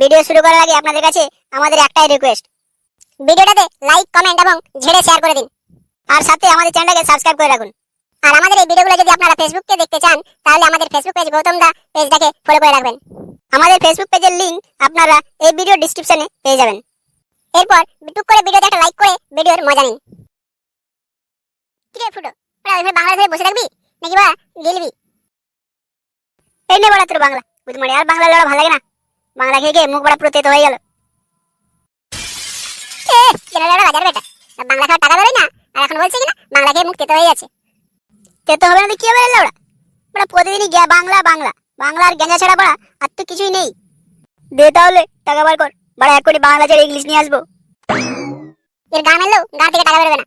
Video শুরু করার আগে আপনাদের কাছে আমাদের একটাই রিকোয়েস্ট ভিডিওটাতে লাইক কমেন্ট এবং ঝেড়ে শেয়ার করে দিন। আর সাথে আমাদের চ্যানেলটাকে সাবস্ক্রাইব করে রাখুন। আর আমাদের এই ভিডিওগুলো যদি আপনারা ফেসবুকে দেখতে চান, তাহলে আমাদের ফেসবুক পেজ গৌতম দা পেজটাকে ফলো করে রাখবেন। আমাদের ফেসবুক পেজের লিংক আপনারা এই ভিডিও ডেসক্রিপশনে পেয়ে যাবেন। এরপর টুক করে ভিডিওতে একটা লাইক করে ভিডিওর মজা নিন। কিরে ফুটো ওরা ওইভাবে বাংলা ধরে বসে থাকবি? নাকি বা গেলবি? এই নে বড়া তোর বাংলা। বুঝমারি আর বাংলা লড়া ভালো লাগে না। বাংলা খেয়ে খেয়ে মুখ বড়া পুরো তেতো হয়ে গেল। বাজার বেটা? বাংলা খাওয়ার টাকা দেবে না? আর এখন বলছে কিনা, বাংলা খেয়ে মুখ তেতো হয়ে যাচ্ছে তেতো হবে না তো কি হবে রে লড়া বড়া প্রতিদিনই গিয়া বাংলা বাংলা। বাংলা আর গেঞ্জা ছাড়া বড়া আর তো কিছুই নেই। দে তাহলে, টাকা বার কর। বড়া এক কোটি বাংলা ছেড়ে ইংলিশ নিয়ে আসব। এর গান এলো গান থেকে টাকা বেরোবে না।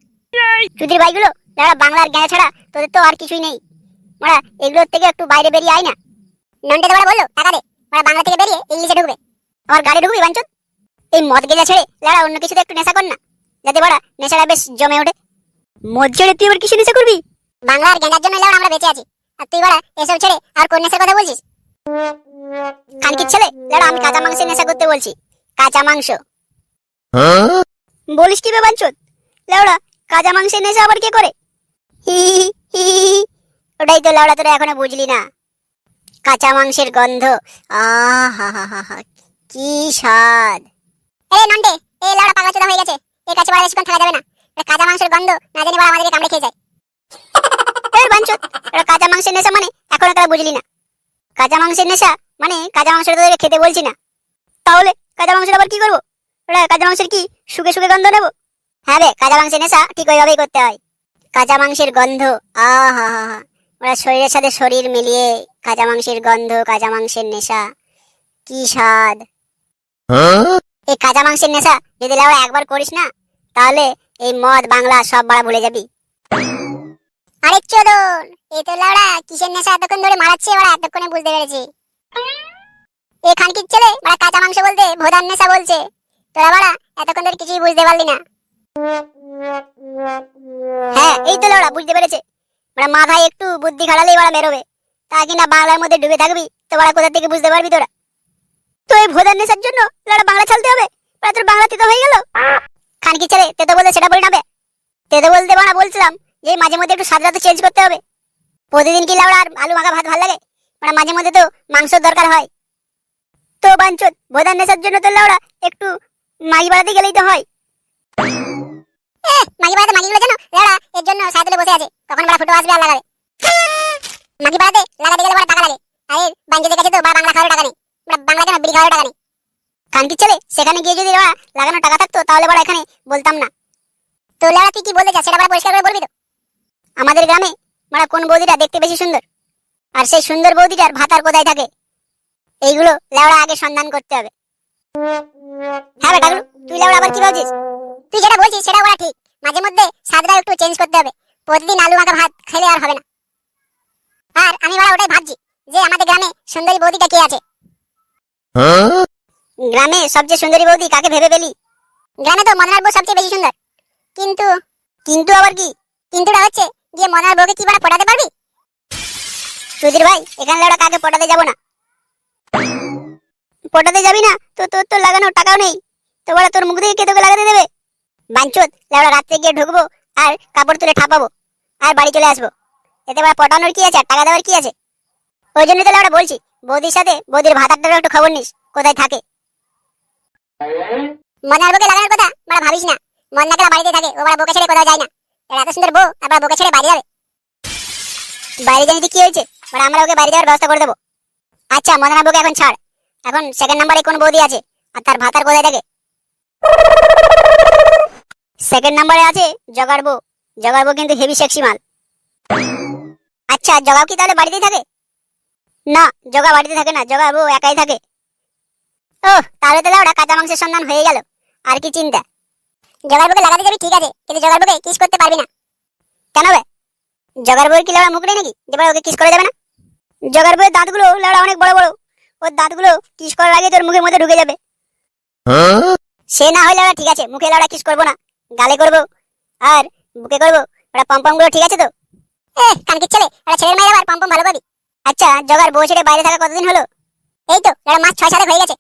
চুদির ভাইগুলো যারা বাংলার জ্ঞান ছাড়া তোদের তো আর কিছুই নেই। মারা এগুলোর থেকে একটু বাইরে বেরিয়ে আয় না। নন্টে বলল, টাকা দে। মারা বাংলা থেকে বেরিয়ে ইংলিশে ঢুকবে। আমার গাড়ি ঢুকবি বাঞ্চত? এই মদ গেজা ছেড়ে লাড়া অন্য কিছুতে একটু নেশা কর না। যাতে বড়া নেশাটা বেশ জমে ওঠে। মদ ছেড়ে তুই আবার কিছু নেশা করবি? বাংলার জ্ঞানের জন্য লাড়া আমরা বেঁচে আছি। আর তুই বড়া এসব ছেড়ে আর কোন নেশার কথা বলছিস? খানকির ছেলে লাড়া আমি কাঁচা মাংসের নেশা করতে বলছি। কাঁচা মাংস। বলিস কি বে বাঞ্চত? লেওড়া কাঁচা মাংসের নেশা আবার কে করে? হি হি হি হি। ওটাই তো লেওড়া তোরা এখনও বুঝলি না। কাঁচা মাংসের গন্ধ। কি স্বাদ। এই এই চোদা হয়ে গেছে। এর কাছে বেশিক্ষণ থাকা যাবে না। কাঁচা মাংসের গন্ধ না জানি কামড়ে খেয়ে যায়। কাঁচা মাংসের নেশা মানে এখনও বুঝলি না। কাঁচা মাংসের নেশা মানে কাঁচা মাংসটা খেতে বলছি না। তাহলে কাঁচা মাংসটা আবার কি করব? ওটা কাঁচা মাংসের কি শুকে শুকে গন্ধ নেব? হ্যাঁ রে কাঁচা মাংসের নেশা ঠিক ওইভাবেই করতে হয়। কাঁচা মাংসের গন্ধ আহা হা হা ওরা শরীরের সাথে শরীর মিলিয়ে কাঁচা মাংসের গন্ধ, কাঁচা মাংসের নেশা। কি স্বাদ। এই কাঁচা মাংসের নেশা যদি লাউড়া একবার করিস না, তাহলে এই মদ, বাংলা সব বাড়া ভুলে যাবি। আরে চোদন এই তো লাউড়া কিসের নেশা এতক্ষণ ধরে মারাচ্ছে ওরা, এতক্ষণে বুঝতে পেরেছি। এ খানকির ছেলে, ওরা কাঁচা মাংস বলতে ভোদার নেশা বলছে। তোরা বাড়া, এতক্ষণ ধরে কিছুই বুঝতে পারলি না। হ্যাঁ এই তো লড়া বুঝতে পেরেছে। ওরা মাথায় একটু বুদ্ধি খাটালেই ওরা বেরোবে। তা কিনা বাংলার মধ্যে ডুবে থাকবি, তো ওরা কোথা থেকে বুঝতে পারবি তোরা? তো এই ভোদার নেশার জন্য লড়া বাংলা চালতে হবে? তোর বাংলাতে তো হয়ে গেল? খানকি ছেলে, তেতো বলতে সেটা বলি নাবে তেতো বলতে বানা বলছিলাম যে মাঝে মধ্যে একটু স্বাদটা তো চেঞ্জ করতে হবে। প্রতিদিন কি লাউড়া আর আলু মাখা ভাত ভালো লাগে? মানে মাঝে মধ্যে তো মাংসর দরকার হয়। তো বাঞ্চত ভোদার নেশার জন্য তো লাউড়া একটু মাগি বাড়াতে গেলেই তো হয়। মাগি বাড়াতে মাগিগুলো জানো? এর জন্য সাইকেলে বসে আছে। বড় ফুটো আসবে আর লাগাবে? মাগি বাড়াতে লাগাতে গেলে বড় টাকা লাগে। আরে তো বা বাংলা খাওয়ার টাকা নেই। বাংলা বিড়ি খাওয়ার টাকা নেই? কানকি ছেলে, সেখানে গিয়ে যদি টাকা থাকতো, তাহলে বড় এখানে বলতাম না। তো লেড়া তুই কি বলতে চাস? সেটা বড় পরিষ্কার করে বলবি তো? আমাদের গ্রামে মানে কোন বৌদিটা দেখতে বেশি সুন্দর? আর সেই সুন্দর বৌদিটার ভাতার কোথায় থাকে? এইগুলো লেওড়া আগে সন্ধান করতে হবে। হ্যাঁ তুই লেওড়া আবার কি ভাবছিস? তুই যেটা বলছিস সেটা বলা ঠিক। মাঝে মধ্যে স্বাদটা একটু চেঞ্জ করতে হবে। প্রতিদিন আলু মাখা ভাত খেলে আর হবে না। আর আমি বলা ওটাই ভাবছি যে আমাদের গ্রামে সুন্দরী বৌদিটা কে আছে? গ্রামে সবচেয়ে সুন্দরী বৌদি কাকে ভেবে পেলি? গ্রামে তো মদনার বউ সবচেয়ে বেশি সুন্দর। কিন্তু কিন্তু আবার কি? কিন্তুটা হচ্ছে যে মদনার বউকে কি বাড়া পটাতে পারবি? সুধীর ভাই, এখানে ওরা কাকে পটাতে যাব না? পটাতে যাবি না? তো তোর তো লাগানোর টাকাও নেই। তো বড় তোর মুখ দিয়ে কে তোকে লাগাতে বাঞ্চত লেওড়া রাত্রে গিয়ে ঢুকবো আর কাপড় তুলে ঠাপাবো আর বাড়ি চলে আসব। এতে বড় পটানোর কি আছে টাকা দেওয়ার কি আছে? ওই জন্যই তো লেওড়া বলছি, বৌদির সাথে বৌদির ভাতারটারও একটু খবর নিস, কোথায় থাকে? মনার বউকে লাগানোর কথা বড় ভাবিস না। মন্নাকেরা বাড়িতে থাকে, ও বড় বউকে ছেড়ে কোথাও যায় না। এত সুন্দর বউ আর বড় বউকে ছেড়ে বাড়ি যাবে। বাইরে জানিতে কি হয়েছে বড় আমরা ওকে বাড়ি যাওয়ার ব্যবস্থা করে দেবো। আচ্ছা মদনা বউকে এখন ছাড়। এখন সেকেন্ড নাম্বারে কোন বৌদি আছে, আর তার ভাতার কোথায় থাকে? সেকেন্ড নাম্বারে আছে জগার বউ জগার বউ কিন্তু হেভি সেক্সি মাল। আচ্ছা জগাও কি তাহলে বাড়িতেই থাকে? না জগা বাড়িতে থাকে না জগার বউ একাই থাকে। ও তাহলে তাহলে ওরা কাঁচা মাংসের সন্ধান হয়ে গেল। আর কি চিন্তা? জগার বউকে লাগাতে যাবি ঠিক আছে কিন্তু জগার বউকে কিস করতে পারবি না। কেন বে? জগার বউয়ের কি লাউড়া মুখ নেই নাকি? যে ওকে কিস করে যাবে না? জগার বউয়ের দাঁতগুলো লাউড়া অনেক বড় বড়। ওর দাঁতগুলো কিস করার আগে তোর মুখের মধ্যে ঢুকে যাবে। সে না হলে ঠিক আছে মুখে লাউড়া কিস করব না। গালে করব আর বুকে করব। ওরা পম্পমগুলো ঠিক আছে তো? ছেলে, ওরা ছেলের আবার পম্পম ভালো পাবি। আচ্ছা জগার বউ ছেড়ে বাইরে থাকা কতদিন হলো? এই তো ওরা ছয় সাত হয়ে গেছে।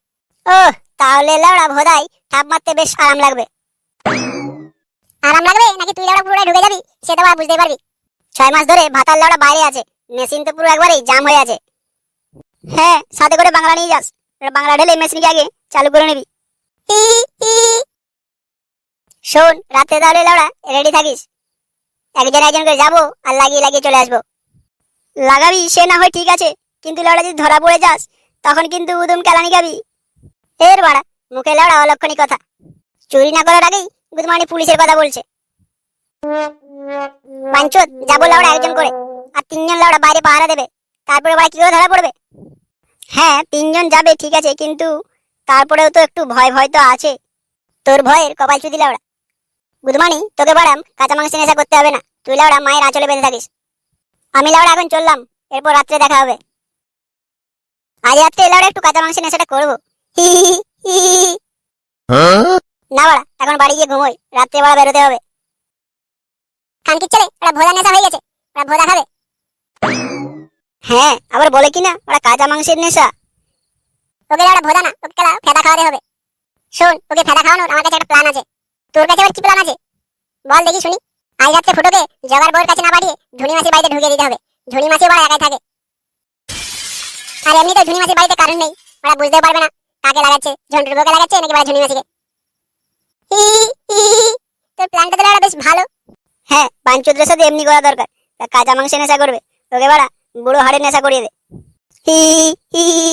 ও তাহলে ভোদাই মারতে বেশ আরাম লাগবে। আরাম লাগবে? নাকি তুই ঢুকে যাবি? সেটা বুঝতে পারবি। ছয় মাস ধরে ভাতার লাউড়া বাইরে আছে। মেশিন তো পুরো একবারেই জাম হয়ে আছে। হ্যাঁ সাথে করে বাংলা নিয়ে যাস। বাংলা ঢেলে মেশিনকে আগে চালু করে নিবি। শোন, রাতে তাহলে লাউড়া রেডি থাকিস? একজন একজন করে যাব আর লাগিয়ে লাগিয়ে চলে আসব। লাগাবি, সে না হয় ঠিক আছে, কিন্তু লাউড়া যদি ধরা পড়ে যাস, তখন কিন্তু উদম কেলানি খাবি। এর বাড়া, মুখে লাউড়া অলক্ষণী কথা। চুরি না করার আগেই গুদমানি পুলিশের কথা বলছে। পাঞ্চত, যাব লাউড়া একজন করে, আর তিনজন লাউড়া বাইরে পাহারা দেবে। তারপরে বাড়া কি করে ধরা পড়বে? হ্যাঁ তিনজন যাবে, ঠিক আছে, কিন্তু তারপরেও তো একটু ভয় ভয় তো আছে। তোর ভয়ের কপাল চুদি লাউড়া। গুদমানি তোকে বাড়াম, কাঁচা মাংস নেশা করতে হবে না। তুই লাউড়া মায়ের আঁচলে বেঁধে থাকিস। আমি লাউড়া এখন চললাম, এরপর রাত্রে দেখা হবে। আজ রাত্রে লাউড়া একটু কাঁচা মাংস নেশাটা করব। না বাড়া, এখন বাড়ি গিয়ে ঘুমোই, রাত্রে বাড়া বেরোতে হবে। কানকির ছেলে, ওরা ভোজা নেশা হয়ে গেছে, ওরা ভোজা খাবে। হ্যাঁ আবার বলে কি না, ওরা কাঁচা মাংসের নেশা। ওকে ওরা ভোজা না ওকে ফেদা খাওয়াতে হবে। শোন ওকে ফেদা খাওয়ানোর আমার কাছে একটা প্ল্যান আছে। তোর কাছে আবার কি প্ল্যান আছে? বল দেখি শুনি। আজ রাত্রে ফুটোকে জগার বউয়ের কাছে না পাঠিয়ে ধুনি মাসির বাড়িতে ঢুকিয়ে দিতে হবে। ধুনি মাসি বড় একাই থাকে। আর এমনি তো ধুনি মাসির বাড়িতে কারণ নেই। ওরা বুঝতে পারবে না কাকে লাগাচ্ছে ঝন্টুর বউকে লাগাচ্ছে নাকি বাড়ি ধুনি মাসিকে। তোর প্ল্যানটা তো বেশ ভালো। হ্যাঁ পাঞ্চুদ্রের সাথে এমনি করা দরকার। তা কাঁচা মাংসে নেশা করবে। তোকে বাড়া বুড়ো হাড়ের নেশা করিয়ে দে। হি হি হি।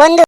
বন্ধু